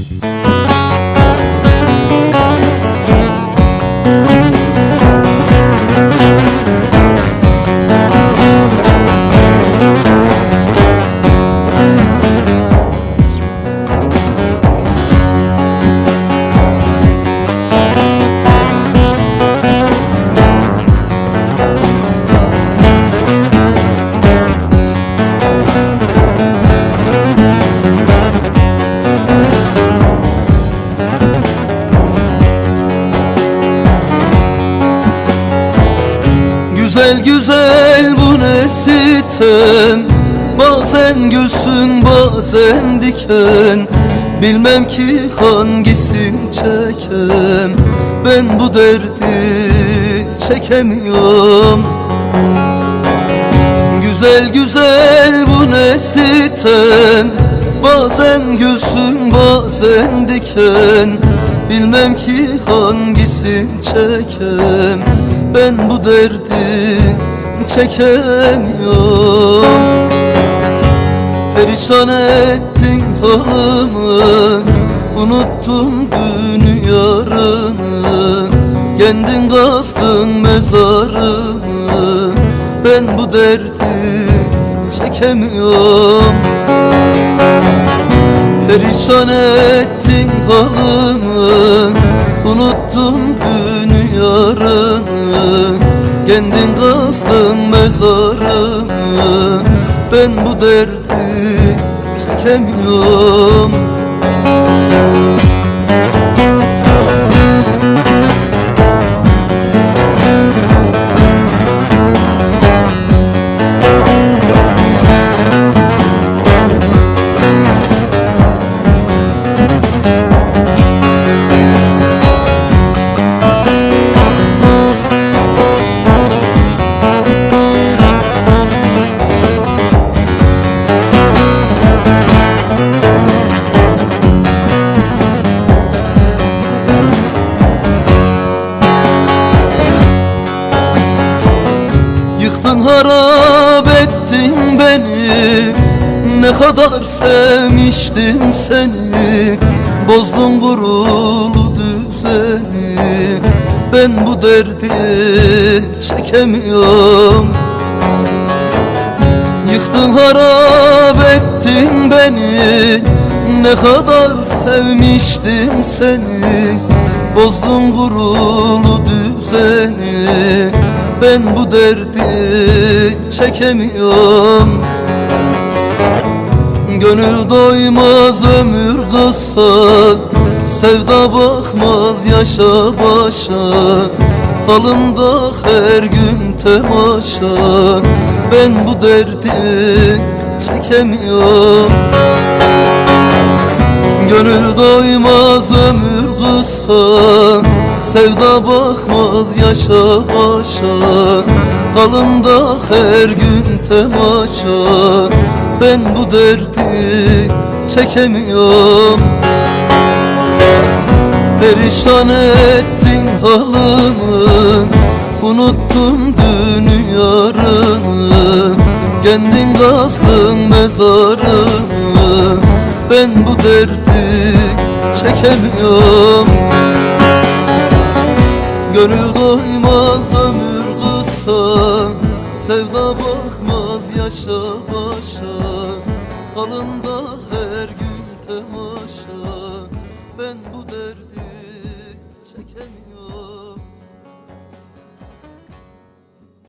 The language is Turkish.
Mm-hmm. Güzel güzel bu ne sitem? Bazen gülsün bazen diken. Bilmem ki hangisini çekem. Ben bu derdi çekemiyorum. Güzel güzel bu ne sitem? Bazen gülsün bazen diken. Bilmem ki hangisini çekem Ben bu derdi çekemiyorum. Perişan ettin halımı Unuttum dünü yarını. Kendin kazdın mezarımı Ben bu derdi çekemiyorum. Perişan ettin halımı Unuttum dünü yarını Kendin kazdın mezarımı Ben bu derdi çekemiyorum harap ettin beni. Ne kadar sevmiştim seni. Bozdun gururlu düzeni. Ben bu derdi çekemiyorum. Yıktın harap ettin beni. Ne kadar sevmiştim seni. Bozdun gururlu düzeni Ben bu derdi çekemiyorum. Gönül doymaz ömür kısa Sevda bakmaz yaşa başa. Halında her gün temaşa Ben bu derdi çekemiyorum. Gönül doymaz ömür kısa Sevda bakmaz yaşa başa. Halında her gün temaşa. Ben bu derdi çekemiyorum. Perişan ettin halımı. Unuttum dünü yarını Kendin kazdın mezarımı. Ben bu derdi çekemiyorum Gönül doymaz ömür kısa Sevda bakmaz yaşa başa. Halımda her gün temaşa Ben bu derdi çekemiyorum